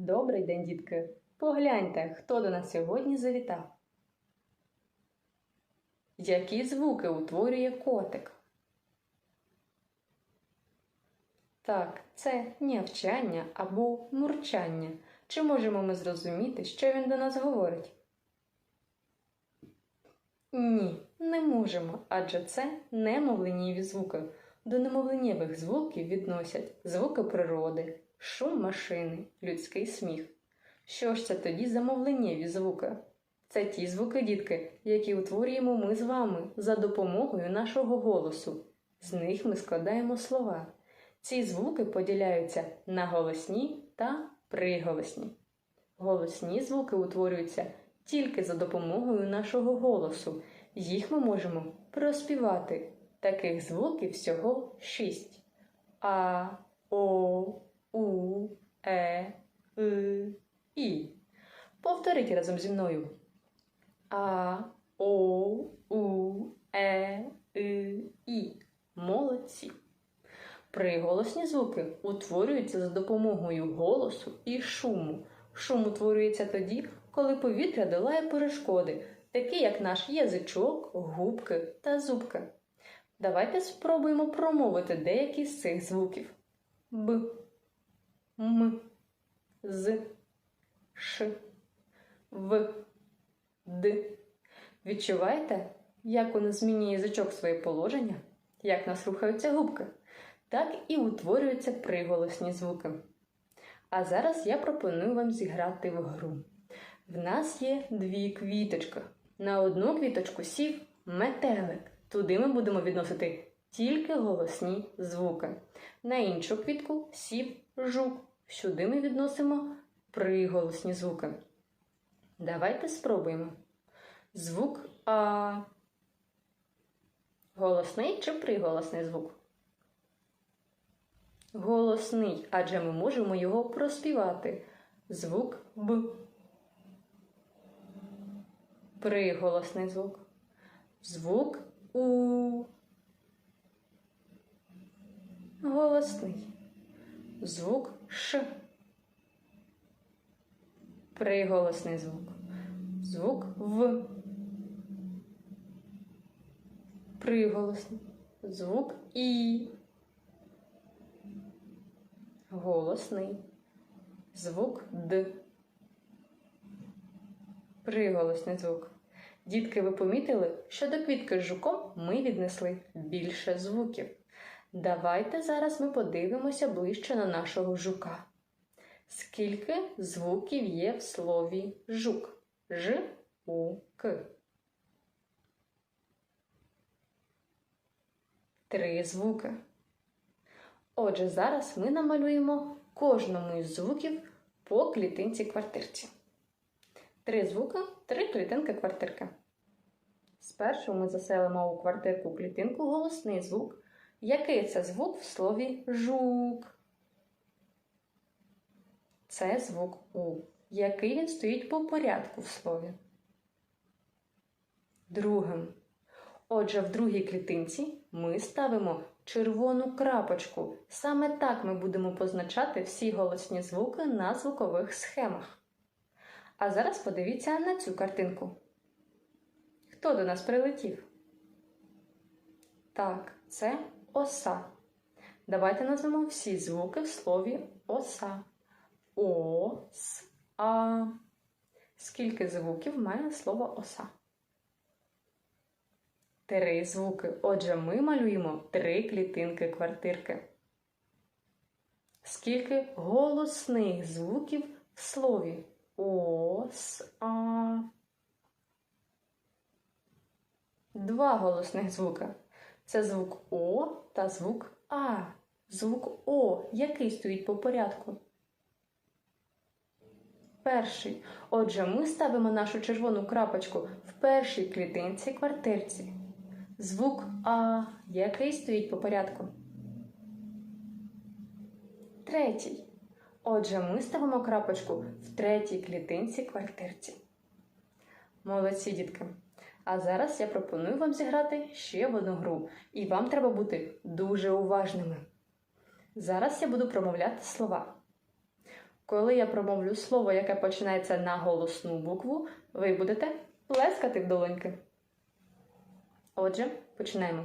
Добрий день, дітки! Погляньте, хто до нас сьогодні завітав. Які звуки утворює котик? Так, це нявчання або мурчання. Чи можемо ми зрозуміти, що він до нас говорить? Ні, не можемо, адже це немовленнєві звуки. До немовленнєвих звуків відносять звуки природи, шум машини, людський сміх. Що ж це тоді за мовленнєві звуки? Це ті звуки, дітки, які утворюємо ми з вами за допомогою нашого голосу. З них ми складаємо слова. Ці звуки поділяються на голосні та приголосні. Голосні звуки утворюються тільки за допомогою нашого голосу. Їх ми можемо проспівати. Таких звуків всього шість: А, О, У, Е, И, І. Повторіть разом зі мною. А, О, У, Е, И, І. Молодці. Приголосні звуки утворюються за допомогою голосу і шуму. Шум утворюється тоді, коли повітря долає перешкоди, такі як наш язичок, губки та зубки. Давайте спробуємо промовити деякі з цих звуків: Б, М, З, Ш, В, Д. Відчуваєте, як воно змінює язичок своє положення, як нас рухаються губки? Так і утворюються приголосні звуки. А зараз я пропоную вам зіграти в гру. В нас є дві квіточки. На одну квіточку сів метелик. Туди ми будемо відносити тільки голосні звуки. На іншу квітку сів жук. Сюди ми відносимо приголосні звуки. Давайте спробуємо. Звук А. Голосний чи приголосний звук? Голосний, адже ми можемо його проспівати. Звук Б. Приголосний звук. Звук У. Голосний. Звук Ш. Приголосний звук. Звук В. Приголосний. Звук І. Голосний. Звук Д. Приголосний звук. Дітки, ви помітили, що до квітки з жуком ми віднесли більше звуків. Давайте зараз ми подивимося ближче на нашого жука. Скільки звуків є в слові жук? Ж, У, К. Три звуки. Отже, зараз ми намалюємо кожному із звуків по клітинці квартирці. Три звуки, три клітинки квартирки. Спершу ми заселимо у квартирку клітинку голосний звук. Який це звук в слові жук? Це звук У. Який він стоїть по порядку в слові? Другим. Отже, в другій клітинці ми ставимо червону крапочку. Саме так ми будемо позначати всі голосні звуки на звукових схемах. А зараз подивіться на цю картинку. Хто до нас прилетів? Так, це оса. Давайте назвемо всі звуки в слові оса. О, с, а. Скільки звуків має слово оса? Три звуки. Отже, ми малюємо три клітинки квартирки. Скільки голосних звуків в слові? О, с, а. Два голосних звука. Це звук О та звук А. Звук О, який стоїть по порядку? Перший. Отже, ми ставимо нашу червону крапочку в першій клітинці квартирці. Звук А, який стоїть по порядку? Третій. Отже, ми ставимо крапочку в третій клітинці квартирці. Молодці, дітки! А зараз я пропоную вам зіграти ще в одну гру, і вам треба бути дуже уважними. Зараз я буду промовляти слова. Коли я промовлю слово, яке починається на голосну букву, ви будете плескати в долоньки. Отже, починаємо.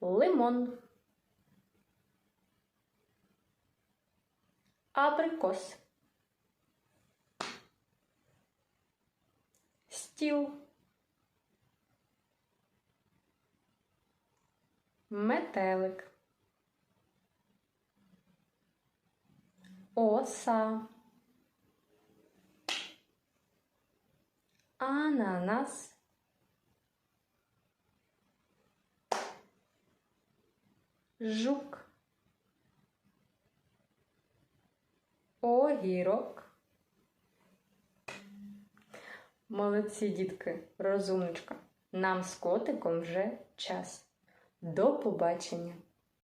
Лимон. Абрикос. Стіл. Метелик. Оса. Ананас. Жук. Огірок. Молодці, дітки, розумничка. Нам з котиком вже час. До побачення!